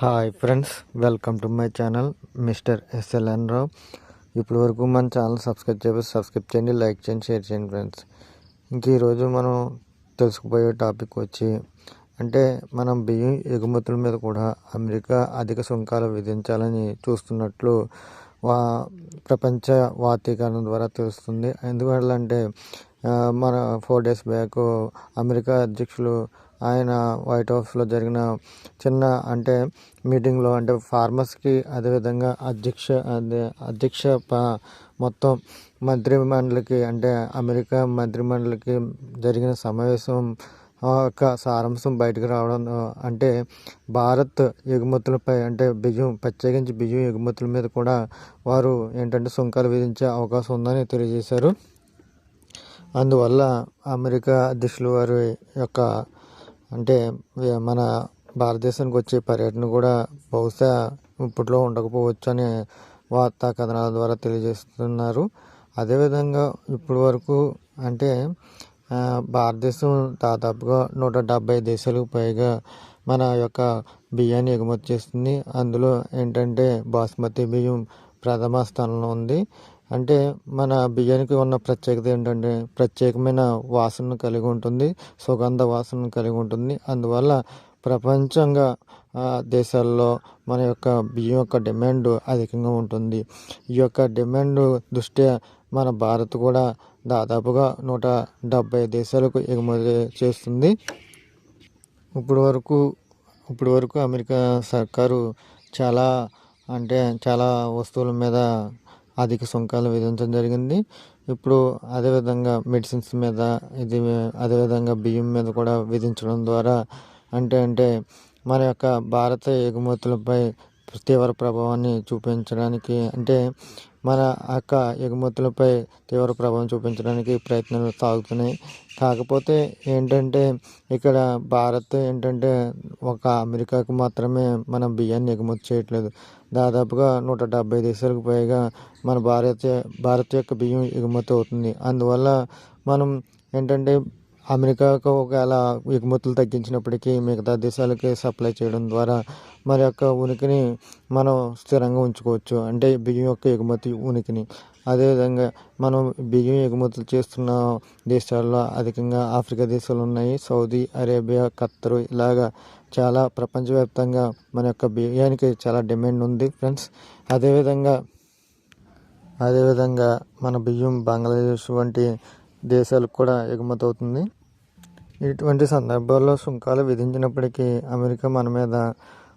Hi friends welcome to my channel mister SLN Rao ఇప్పటి వరకు మన ఛానల్ సబ్స్క్రైబ్ చేసి సబ్స్క్రైబ్ చేయండి లైక్ చేయండి షేర్ చేయండి ఫ్రెండ్స్ ఇంక ఈరోజు మనం తెలుసుకుపోయే టాపిక్ వచ్చి అంటే మనం బియ్యం ఎగుమతుల మీద కూడా అమెరికా అధిక సుంకాలు విధించాలని చూస్తున్నట్లు వా ప్రపంచ వార్తీకరణ ద్వారా తెలుస్తుంది. ఎందువల్ల అంటే మన ఫోర్ డేస్ బ్యాక్ అమెరికా అధ్యక్షులు ఆయన వైట్ హౌస్లో జరిగిన చిన్న అంటే మీటింగ్లో అంటే ఫార్మర్స్కి అదేవిధంగా అధ్యక్ష అదే అధ్యక్ష మొత్తం మంత్రి మండలికి అంటే అమెరికా మంత్రి మండలికి జరిగిన సమావేశం యొక్క సారాంశం బయటకు రావడం అంటే భారత్ ఎగుమతులపై అంటే బియ్యం ప్రత్యేకించి బియ్యం ఎగుమతుల మీద కూడా వారు ఏంటంటే సుంకాలు విధించే అవకాశం ఉందని తెలియజేశారు. అందువల్ల అమెరికా అధ్యక్షులు వారి యొక్క అంటే మన భారతదేశానికి వచ్చే పర్యటన కూడా బహుశా ఇప్పట్లో ఉండకపోవచ్చు అని వార్తా కథనాల ద్వారా తెలియజేస్తున్నారు. అదేవిధంగా ఇప్పటి వరకు అంటే భారతదేశం దాదాపుగా నూట డెబ్బై దేశాలకు పైగా మన యొక్క బియ్యాన్ని ఎగుమతి చేస్తుంది. అందులో ఏంటంటే బాస్మతి బియ్యం ప్రథమ స్థానంలో ఉంది. అంటే మన బియ్యానికి ఉన్న ప్రత్యేకత ఏంటంటే ప్రత్యేకమైన వాసనను కలిగి ఉంటుంది సుగంధ వాసనను కలిగి ఉంటుంది. అందువల్ల ప్రపంచంగా దేశాల్లో మన యొక్క బియ్యం యొక్క డిమాండ్ అధికంగా ఉంటుంది. ఈ యొక్క డిమాండ్ దృష్ట్యా మన భారత్ కూడా దాదాపుగా నూట డెబ్బై దేశాలకు ఎగుమతి చేస్తుంది. ఇప్పుడు వరకు ఇప్పుడు వరకు అమెరికా సర్కారు చాలా అంటే చాలా వస్తువుల మీద అధిక సుంకాలు విధించడం జరిగింది. ఇప్పుడు అదేవిధంగా మెడిసిన్స్ మీద ఇది అదేవిధంగా బియ్యం మీద కూడా విధించడం ద్వారా అంటే అంటే మన యొక్క భారత ఎగుమతులపై తీవ్ర ప్రభావాన్ని చూపించడానికి అంటే మన యొక్క ఎగుమతులపై తీవ్ర ప్రభావం చూపించడానికి ప్రయత్నాలు సాగుతున్నాయి. కాకపోతే ఏంటంటే ఇక్కడ భారత్ ఏంటంటే ఒక అమెరికాకు మాత్రమే మనం బియ్యాన్ని ఎగుమతి చేయట్లేదు. దాదాపుగా నూట డెబ్బై దేశాలకు పైగా మన భారత భారత్ యొక్క బియ్యం ఎగుమతి అవుతుంది. అందువల్ల మనం ఏంటంటే అమెరికాకు ఒకవేళ ఎగుమతులు తగ్గించినప్పటికీ మిగతా దేశాలకి సప్లై చేయడం ద్వారా మరి యొక్క ఉనికిని మనం స్థిరంగా ఉంచుకోవచ్చు. అంటే బియ్యం యొక్క ఎగుమతి ఉనికిని. అదేవిధంగా మనం బియ్యం ఎగుమతులు చేస్తున్న దేశాల్లో అధికంగా ఆఫ్రికా దేశాలు ఉన్నాయి. సౌదీ అరేబియా ఖత్తరు ఇలాగా చాలా ప్రపంచవ్యాప్తంగా మన యొక్క బియ్యానికి చాలా డిమాండ్ ఉంది ఫ్రెండ్స్. అదేవిధంగా అదేవిధంగా మన బియ్యం బంగ్లాదేశ్ వంటి దేశాలకు కూడా ఎగుమతి అవుతుంది. ఇటువంటి సందర్భాల్లో సుంకాలు విధించినప్పటికీ అమెరికా మన మీద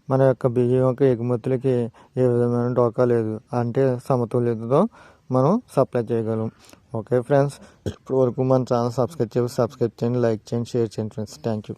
మన యొక్క బియ్యం యొక్క ఎగుమతులకి ఏ విధమైన డోకా లేదు. అంటే సమతుల్యతతో మనం సప్లై చేయగలం. ఓకే ఫ్రెండ్స్ ఇప్పటి వరకు మన ఛానల్ సబ్స్క్రైబ్ చేసి సబ్స్క్రైబ్ చేయండి లైక్ చేయండి షేర్ చేయండి ఫ్రెండ్స్. Thank you